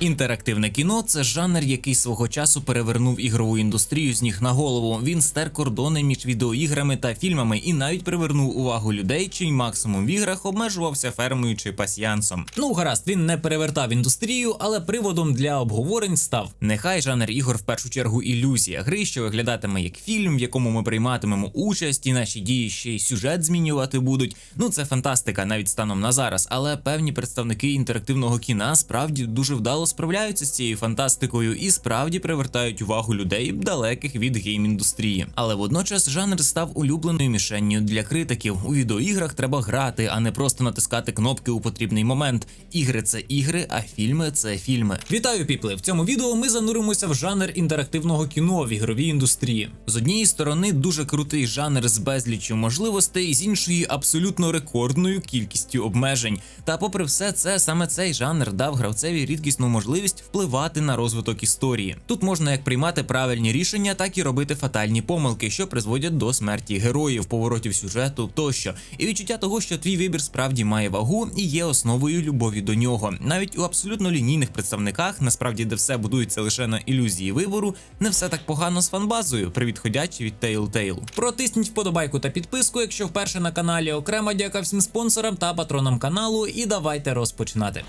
Інтерактивне кіно це жанр, який свого часу перевернув ігрову індустрію з ніг на голову. Він стер кордони між відеоіграми та фільмами і навіть привернув увагу людей, чий максимум в іграх обмежувався фермою чи пасьянсом. Ну гаразд, він не перевертав індустрію, але приводом для обговорень став. Нехай жанр ігор в першу чергу ілюзія гри, що виглядатиме як фільм, в якому ми прийматимемо участь, і наші дії ще й сюжет змінювати будуть. Ну це фантастика навіть станом на зараз, але певні представники інтерактивного кіна справді дуже вдало справляються з цією фантастикою і справді привертають увагу людей далеких від гейм-індустрії. Але водночас жанр став улюбленою мішенню для критиків. У відеоіграх треба грати, а не просто натискати кнопки у потрібний момент. Ігри це ігри, а фільми це фільми. Вітаю, піпли! В цьому відео ми зануримося в жанр інтерактивного кіно в ігровій індустрії. З однієї сторони, дуже крутий жанр з безліччю можливостей, з іншої абсолютно рекордною кількістю обмежень. Та, попри все, це саме цей жанр дав гравцеві рідкісну можливість впливати на розвиток історії. Тут можна як приймати правильні рішення, так і робити фатальні помилки, що призводять до смерті героїв, поворотів сюжету тощо, і відчуття того, що твій вибір справді має вагу і є основою любові до нього. Навіть у абсолютно лінійних представниках, насправді, де все будується лише на ілюзії вибору, не все так погано з фанбазою, привідходячи від Telltale. Протисніть вподобайку та підписку, якщо вперше на каналі окремо дяка всім спонсорам та патронам каналу, і давайте розпочинати.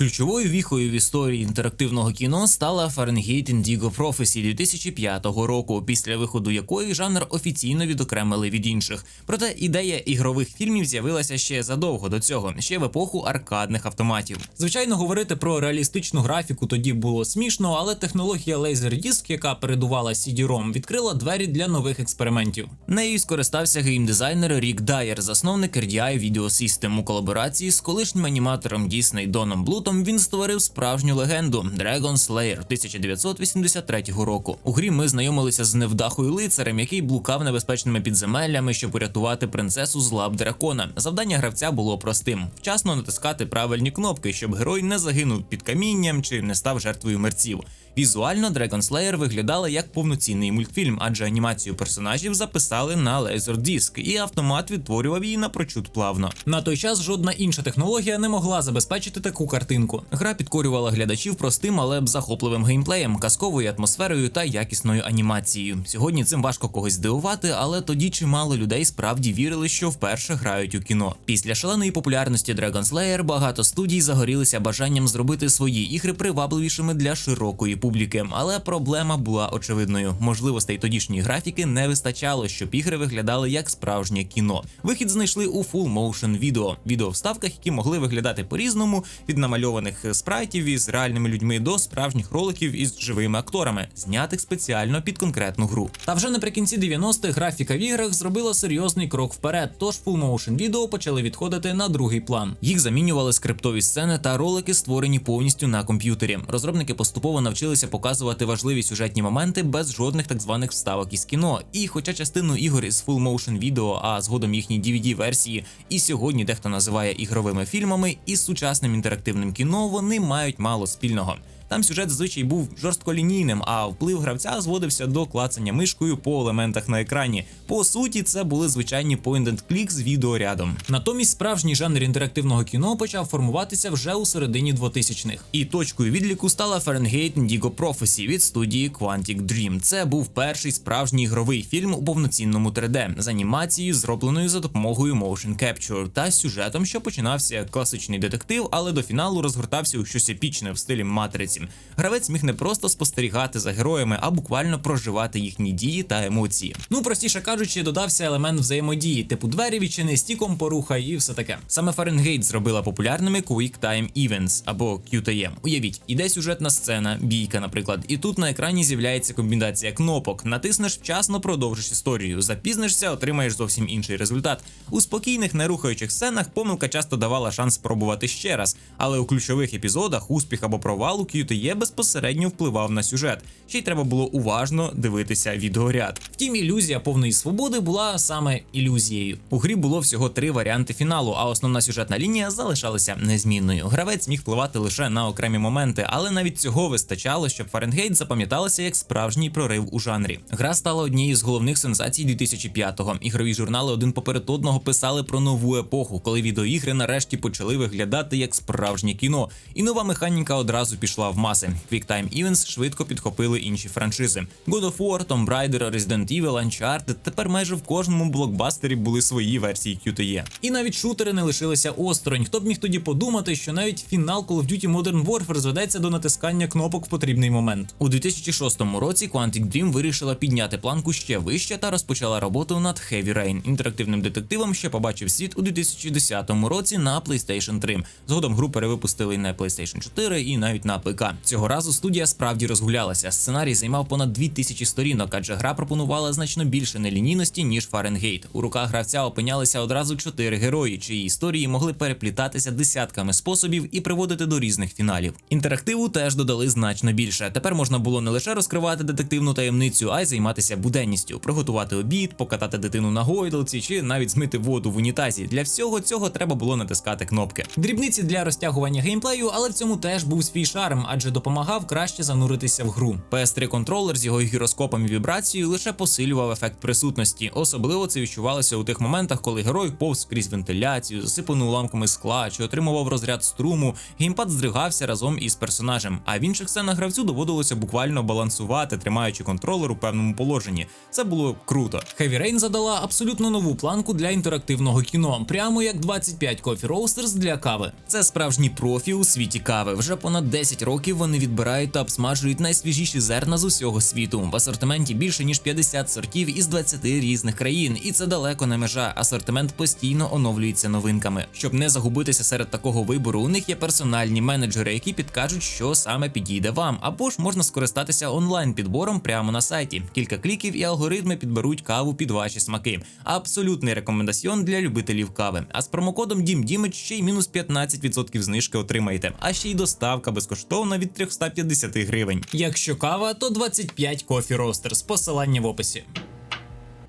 Ключовою віхою в історії інтерактивного кіно стала Fahrenheit Indigo Prophecy 2005 року, після виходу якої жанр офіційно відокремили від інших. Проте ідея ігрових фільмів з'явилася ще задовго до цього, ще в епоху аркадних автоматів. Звичайно, говорити про реалістичну графіку тоді було смішно, але технологія Laserdisc, яка передувала CD-ROM, відкрила двері для нових експериментів. Нею скористався геймдизайнер Рік Дайер, засновник RDI Video System у колаборації з колишнім аніматором Disney Доном Блутом він створив справжню легенду Dragon Slayer 1983 року. У грі ми знайомилися з невдахою лицарем, який блукав небезпечними підземеллями, щоб урятувати принцесу з лап дракона. Завдання гравця було простим: вчасно натискати правильні кнопки, щоб герой не загинув під камінням чи не став жертвою мерців. Візуально Dragon Slayer виглядала як повноцінний мультфільм, адже анімацію персонажів записали на Laserdisc, і автомат відтворював її напрочуд плавно. На той час жодна інша технологія не могла забезпечити таку картинку. Гра підкорювала глядачів простим, але б захопливим геймплеєм, казковою атмосферою та якісною анімацією. Сьогодні цим важко когось здивувати, але тоді чимало людей справді вірили, що вперше грають у кіно. Після шаленої популярності Dragon Slayer багато студій загорілися бажанням зробити свої ігри привабливішими для широкої публіки, але проблема була очевидною. Можливостей тодішньої графіки не вистачало, щоб ігри виглядали як справжнє кіно. Вихід знайшли у full motion відео, відеовставках, які могли виглядати по-різному, від намальованих спрайтів із реальними людьми до справжніх роликів із живими акторами, знятих спеціально під конкретну гру. Та вже наприкінці 90-х графіка в іграх зробила серйозний крок вперед. Тож full motion відео почали відходити на другий план. Їх замінювали скриптові сцени та ролики, створені повністю на комп'ютері. Розробники поступово навчилися показувати важливі сюжетні моменти без жодних так званих вставок із кіно. І хоча частину ігор із full motion відео, а згодом їхні dvd версії, і сьогодні дехто називає ігровими фільмами, із сучасним інтерактивним кіно вони мають мало спільного. Там сюжет зазвичай був жорстколінійним, а вплив гравця зводився до клацання мишкою по елементах на екрані. По суті, це були звичайні point-and-click з відеорядом. Натомість справжній жанр інтерактивного кіно почав формуватися вже у середині 2000-х. І точкою відліку стала Fahrenheit Indigo Prophecy від студії Quantic Dream. Це був перший справжній ігровий фільм у повноцінному 3D з анімацією, зробленою за допомогою motion capture, та сюжетом, що починався як класичний детектив, але до фіналу розгортався у щось епічне в стилі матриці. Гравець міг не просто спостерігати за героями, а буквально проживати їхні дії та емоції. Ну простіше кажучи, додався елемент взаємодії, типу двері відчини, стіком порухай і все таке. Саме Fahrenheit зробила популярними Quick Time Events або QTM. Уявіть, іде сюжетна сцена, бійка, наприклад, і тут на екрані з'являється комбінація кнопок. Натиснеш вчасно, продовжиш історію. Запізнишся, отримаєш зовсім інший результат. У спокійних, нерухаючих сценах помилка часто давала шанс спробувати ще раз, але у ключових епізодах успіх або провал у QTM QTE безпосередньо впливав на сюжет. Ще й треба було уважно дивитися відеоряд. Втім, ілюзія повної свободи була саме ілюзією. У грі було всього три варіанти фіналу, а основна сюжетна лінія залишалася незмінною. Гравець міг впливати лише на окремі моменти, але навіть цього вистачало, щоб Фаренгейт запам'яталася як справжній прорив у жанрі. Гра стала однією з головних сенсацій 2005-го. Ігрові журнали один поперед одного писали про нову епоху, коли відеоігри нарешті почали виглядати як справжнє кіно, і нова механіка одразу пішла в маси. QuickTime Events швидко підхопили інші франшизи: God of War, Tomb Raider, Resident Evil, Uncharted. Тепер майже в кожному блокбастері були свої версії QTE. І навіть шутери не лишилися осторонь. Хто б міг тоді подумати, що навіть фінал Call of Duty Modern Warfare зведеться до натискання кнопок в потрібний момент. У 2006 році Quantic Dream вирішила підняти планку ще вище та розпочала роботу над Heavy Rain, інтерактивним детективом, що побачив світ у 2010 році на PlayStation 3. Згодом гру перевипустили на PlayStation 4 і навіть на ПК. Цього разу студія справді розгулялася. Сценарій займав понад 2000 сторінок, адже гра пропонувала значно більше нелінійності ніж Фаренгейт. У руках гравця опинялися одразу чотири герої, чиї історії могли переплітатися десятками способів і приводити до різних фіналів. Інтерактиву теж додали значно більше. Тепер можна було не лише розкривати детективну таємницю, а й займатися буденністю, приготувати обід, покатати дитину на гойдалці чи навіть змити воду в унітазі. Для всього цього треба було натискати кнопки. Дрібниці для розтягування геймплею, але в цьому теж був свій шарм, адже допомагав краще зануритися в гру. PS3 контролер з його гіроскопом і вібрацією лише посилював ефект присутності. Особливо це відчувалося у тих моментах, коли герой повз крізь вентиляцію, засипану уламками скла чи отримував розряд струму. Геймпад здригався разом із персонажем. А в інших сценах гравцю доводилося буквально балансувати, тримаючи контролер у певному положенні. Це було круто. Heavy Rain задала абсолютно нову планку для інтерактивного кіно, прямо як 25 Coffee Roasters для кави. Це справжні профі у світі кави. Вже понад 10 років вони відбирають та обсмажують найсвіжіші зерна з усього світу. В асортименті більше ніж 50 сортів із 20 різних країн, і це далеко не межа. Асортимент постійно оновлюється новинками. Щоб не загубитися серед такого вибору, у них є персональні менеджери, які підкажуть, що саме підійде вам, або ж можна скористатися онлайн підбором прямо на сайті. Кілька кліків і алгоритми підберуть каву під ваші смаки. Абсолютний рекомендаціон для любителів кави. А з промокодом DIMDIMAGE ще й мінус 15% знижки отримаєте, а ще й доставка безкоштовна від 350 гривень. Якщо кава, то 25 кофі ростер з посилання в описі.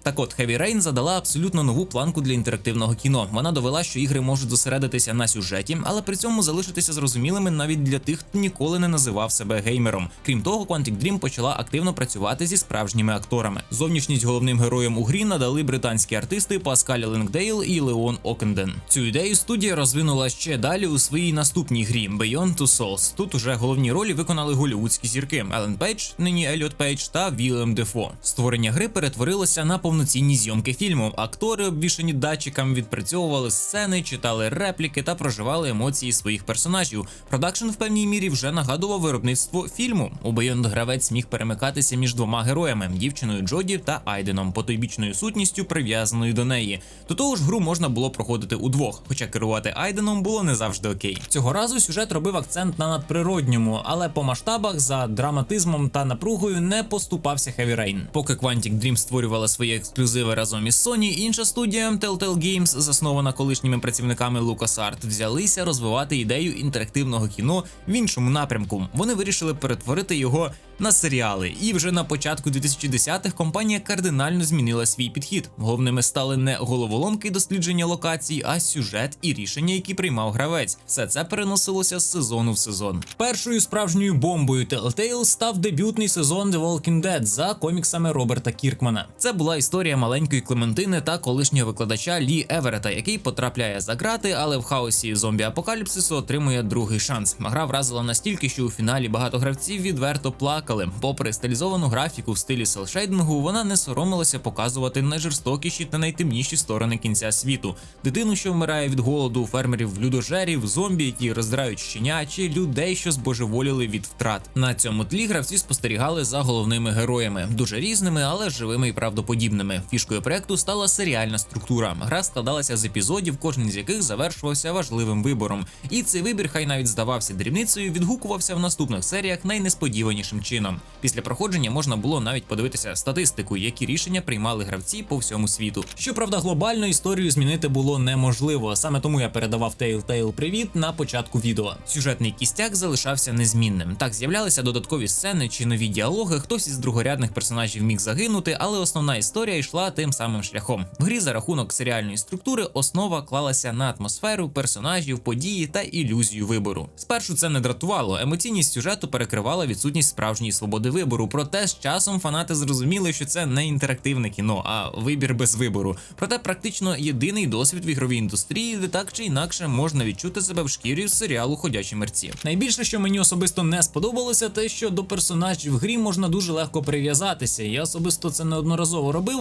Так от Heavy Rain задала абсолютно нову планку для інтерактивного кіно. Вона довела, що ігри можуть зосередитися на сюжеті, але при цьому залишитися зрозумілими навіть для тих, хто ніколи не називав себе геймером. Крім того, Quantic Dream почала активно працювати зі справжніми акторами. Зовнішність головним героям у грі надали британські артисти Паскаль Лингдейл і Леон Окенден. Цю ідею студія розвинула ще далі у своїй наступній грі Beyond Two Souls. Тут уже головні ролі виконали голівудські зірки Елен Пейдж, нині Еліот Пейдж та Вільям Дефо. Створення гри перетворилося на повноцінні зйомки фільму. Актори, обвішані датчиками, відпрацьовували сцени, читали репліки та проживали емоції своїх персонажів. Продакшн в певній мірі вже нагадував виробництво фільму. У Beyond гравець міг перемикатися між двома героями дівчиною Джоді та Айденом, потойбічною сутністю, прив'язаною до неї. До того ж, гру можна було проходити удвох, хоча керувати Айденом було не завжди окей. Цього разу сюжет робив акцент на надприродньому, але по масштабах за драматизмом та напругою не поступався Heavy Rain. Поки Quantic Dream створювала свої ексклюзиви разом із Sony, інша студія Telltale Games, заснована колишніми працівниками LucasArts, взялися розвивати ідею інтерактивного кіно в іншому напрямку. Вони вирішили перетворити його на серіали. І вже на початку 2010-х компанія кардинально змінила свій підхід. Головними стали не головоломки дослідження локацій, а сюжет і рішення, які приймав гравець. Все це переносилося з сезону в сезон. Першою справжньою бомбою Telltale став дебютний сезон The Walking Dead за коміксами Роберта Кіркмана. Це була історія маленької Клементини та колишнього викладача Лі Еверета, який потрапляє за грати, але в хаосі зомбі апокаліпсису отримує другий шанс. Гра вразила настільки, що у фіналі багато гравців відверто плакали. Попри стилізовану графіку в стилі селшейдингу, вона не соромилася показувати найжорстокіші та найтемніші сторони кінця світу: дитину, що вмирає від голоду, фермерів людожерів, зомбі, які роздирають щеня, чи людей, що збожеволіли від втрат. На цьому тлі гравці спостерігали за головними героями, дуже різними, але живими і правдоподібними. Інтерактивними. Фішкою проекту стала серіальна структура. Гра складалася з епізодів, кожен з яких завершувався важливим вибором. І цей вибір, хай навіть здавався дрібницею, відгукувався в наступних серіях найнесподіванішим чином. Після проходження можна було навіть подивитися статистику, які рішення приймали гравці по всьому світу. Щоправда, глобально історію змінити було неможливо. Саме тому я передавав Telltale привіт на початку відео. Сюжетний кістяк залишався незмінним. Так з'являлися додаткові сцени чи нові діалоги. Хтось із другорядних персонажів міг загинути, але основна історія йшла тим самим шляхом. В грі за рахунок серіальної структури основа клалася на атмосферу, персонажів, події та ілюзію вибору. Спершу це не дратувало. Емоційність сюжету перекривала відсутність справжньої свободи вибору. Проте з часом фанати зрозуміли, що це не інтерактивне кіно, а вибір без вибору. Проте практично єдиний досвід в ігровій індустрії, де так чи інакше можна відчути себе в шкірі з серіалу Ходячі мерці. Найбільше, що мені особисто не сподобалося, те, що до персонажів в грі можна дуже легко прив'язатися. Я особисто це неодноразово робив.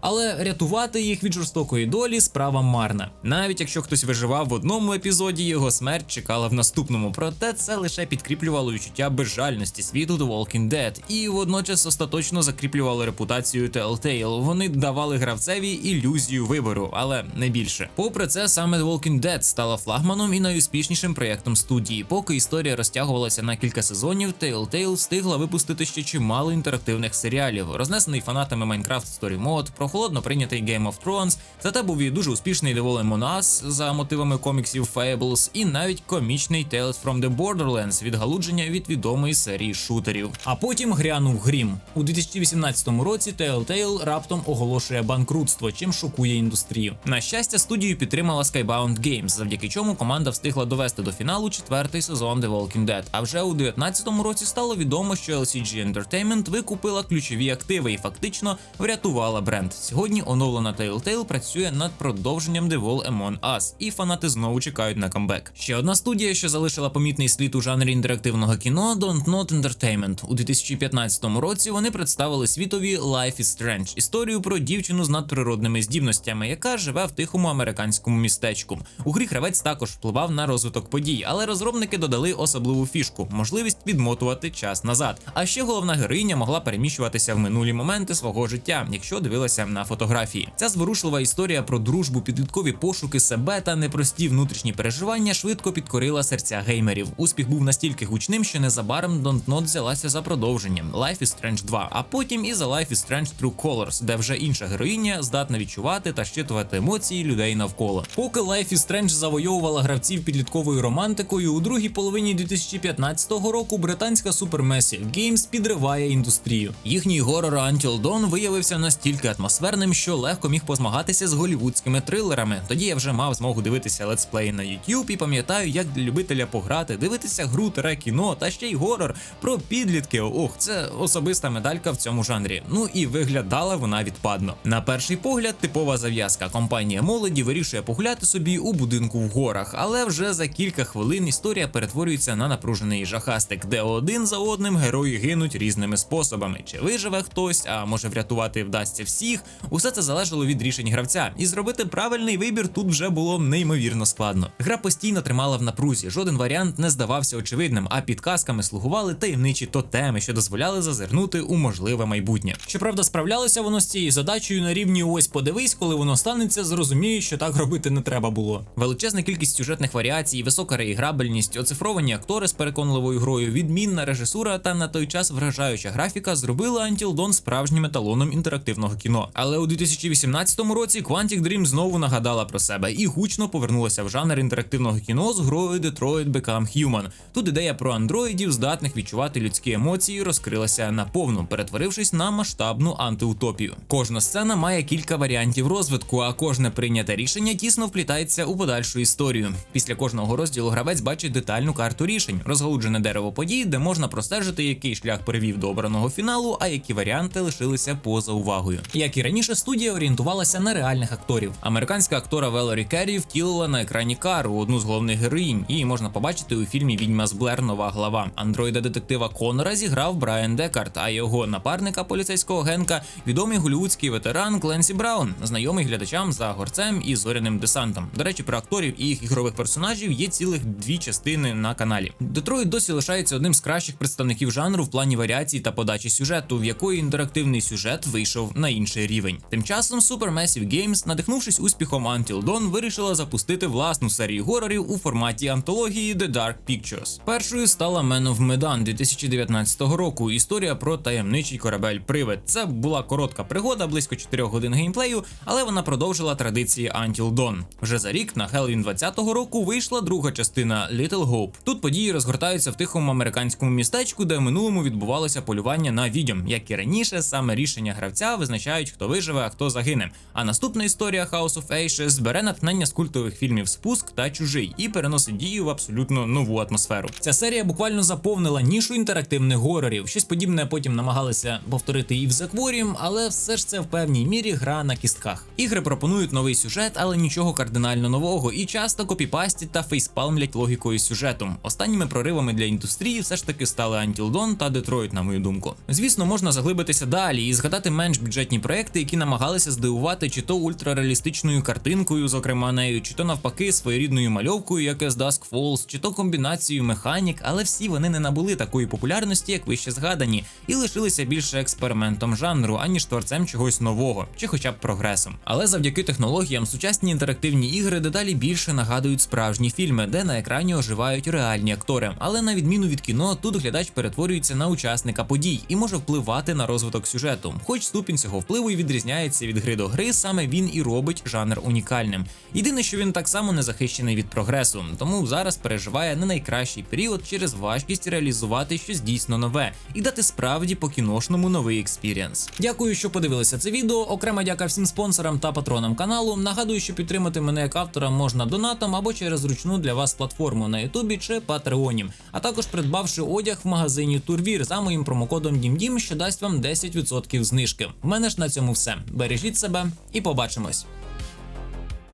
Але рятувати їх від жорстокої долі справа марна. Навіть якщо хтось виживав в одному епізоді, його смерть чекала в наступному. Проте це лише підкріплювало відчуття безжальності світу The Walking Dead і водночас остаточно закріплювало репутацію Telltale. Вони давали гравцеві ілюзію вибору, але не більше. Попри це, саме The Walking Dead стала флагманом і найуспішнішим проєктом студії. Поки історія розтягувалася на кілька сезонів, Telltale встигла випустити ще чимало інтерактивних серіалів, рознесений фанатами Minecraft Story Mode, прохолодно прийнятий Game of Thrones, зате був і дуже успішний Among Us за мотивами коміксів Fables, і навіть комічний Tales from the Borderlands відгалудження від відомої серії шутерів. А потім грянув грім у 2018 році. Telltale раптом оголошує банкрутство, чим шокує індустрію. На щастя, студію підтримала Skybound Games, завдяки чому команда встигла довести до фіналу четвертий сезон The Walking Dead. А вже у 2019 році стало відомо, що LCG Entertainment викупила ключові активи і фактично врятувала бренд. Сьогодні оновлена Telltale працює над продовженням The Wall Among Us, і фанати знову чекають на камбек. Ще одна студія, що залишила помітний слід у жанрі інтерактивного кіно, Don't Not Entertainment. У 2015 році вони представили світові Life is Strange – історію про дівчину з надприродними здібностями, яка живе в тихому американському містечку. У грі гравець також впливав на розвиток подій, але розробники додали особливу фішку можливість відмотувати час назад. А ще головна героїня могла переміщуватися в минулі моменти свого життя, якщо дивилася на фотографії. Ця зворушлива історія про дружбу, підліткові пошуки себе та непрості внутрішні переживання швидко підкорила серця геймерів. Успіх був настільки гучним, що незабаром Not взялася за продовженням Life is Strange 2, а потім і за Life is Strange True Colors, де вже інша героїня здатна відчувати та щитувати емоції людей навколо. Поки Life is Strange завойовувала гравців підлітковою романтикою, у другій половині 2015 року британська Supermassive Games підриває індустрію. Їхній горор Until Dawn виявився настільки атмосферним, що легко міг позмагатися з голівудськими трилерами. Тоді я вже мав змогу дивитися летсплеї на YouTube і пам'ятаю, як для любителя пограти, дивитися гру тере кіно та ще й горор про підлітків. Ох, це особиста медалька в цьому жанрі. Ну і виглядала вона відпадно. На перший погляд, типова зав'язка. Компанія молоді вирішує погуляти собі у будинку в горах, але вже за кілька хвилин історія перетворюється на напружений жахастик, де один за одним герої гинуть різними способами. Чи виживе хтось, а може врятувати вдасться всіх. Усе це залежало від рішень гравця, і зробити правильний вибір тут вже було неймовірно складно. Гра постійно тримала в напрузі, жоден варіант не здавався очевидним, а підказками слугували таємничі тотеми, що дозволяли зазирнути у можливе майбутнє. Щоправда, справлялося воно з цією задачею на рівні ось подивись, коли воно станеться, зрозумієш, що так робити не треба було. Величезна кількість сюжетних варіацій, висока реіграбельність, оцифровані актори з переконливою грою, відмінна режисура та на той час вражаюча графіка зробили Until Dawn справжнім еталоном інтерактивного кіно. Але у 2018 році Quantic Dream знову нагадала про себе і гучно повернулася в жанр інтерактивного кіно з грою Detroit Become Human. Тут ідея про андроїдів, здатних відчувати людські емоції, розкрилася наповну, перетворившись на масштабну антиутопію. Кожна сцена має кілька варіантів розвитку, а кожне прийняте рішення тісно вплітається у подальшу історію. Після кожного розділу гравець бачить детальну карту рішень, розгалуджене дерево подій, де можна простежити, який шлях привів до обраного фіналу, а які варіанти лишилися поза увагою. Як і раніше, студія орієнтувалася на реальних акторів. Американська актора Велорі Керрі втілила на екрані Кару, одну з головних героїнь. Її можна побачити у фільмі Відьма з Блер Нова глава. Андроїда детектива Конора зіграв Брайан Декарт, а його напарника поліцейського генка відомий голівудський ветеран Кленсі Браун, знайомий глядачам за горцем і зоряним десантом. До речі, про акторів і їх ігрових персонажів є цілих дві частини на каналі. Детройт досі лишається одним з кращих представників жанру в плані варіацій та подачі сюжету, в якої інтерактивний сюжет вийшов на інший рівень. Тим часом Supermassive Games, надихнувшись успіхом Until Dawn, вирішила запустити власну серію горорів у форматі антології The Dark Pictures. Першою стала Man of Medan 2019 року. Історія про таємничий корабель Привид. Це була коротка пригода, близько 4 годин геймплею, але вона продовжила традиції Until Dawn. Вже за рік на Halloween 2020 року вийшла друга частина Little Hope. Тут події розгортаються в тихому американському містечку, де в минулому відбувалося полювання на відьом. Як і раніше, саме рішення гравця визначають, хто виживе, а хто загине. А наступна історія House of Ashes бере натхнення з культових фільмів Спуск та Чужий і переносить дію в абсолютно нову атмосферу. Ця серія буквально заповнила нішу інтерактивних горорів. Щось подібне потім намагалися повторити і в The але все ж це в певній мірі гра на кістках. Ігри пропонують новий сюжет, але нічого кардинально нового, і часто копіпастять та фейспалмлять логікою сюжету. Останніми проривами для індустрії все ж таки стали Until Dawn та Detroit, на мою думку. Звісно, можна заглибитися далі і згадати менш бюджетні проекти, які намагалися здивувати чи то ультрареалістичною картинкою, зокрема нею, чи то навпаки своєрідною мальовкою, як з Dusk Falls, чи то комбінацією механік, але всі вони не набули такої популярності, як вище згадані, і лишилися більше експериментом жанру, аніж творцем чогось нового, чи хоча б прогресом. Але завдяки технологіям сучасні інтерактивні ігри дедалі більше нагадують справжні фільми, де на екрані оживають реальні актори. Але на відміну від кіно, тут глядач перетворюється на учасника подій і може впливати на розвиток сюжету. Хоч ступінь цього впливу і відрізняється від гри до гри, саме він і робить жанр унікальним. Єдине, що він так само не захищений від прогресу, тому зараз переживає не найкращий період через важкість реалізувати щось дійсно нове і дати справді по кіношному новий експірієнс. Дякую, що подивилися це відео. Окрема дяка всім спонсорам та патронам каналу. Нагадую, що підтримати мене як автора можна донатом або через зручну для вас платформу на Ютубі чи Патреоні, а також придбавши одяг в магазині Турвір за моїм промокодом DIMDIM, що дасть вам 10% знижки. В мене ж на цьому все. Бережіть себе і побачимось.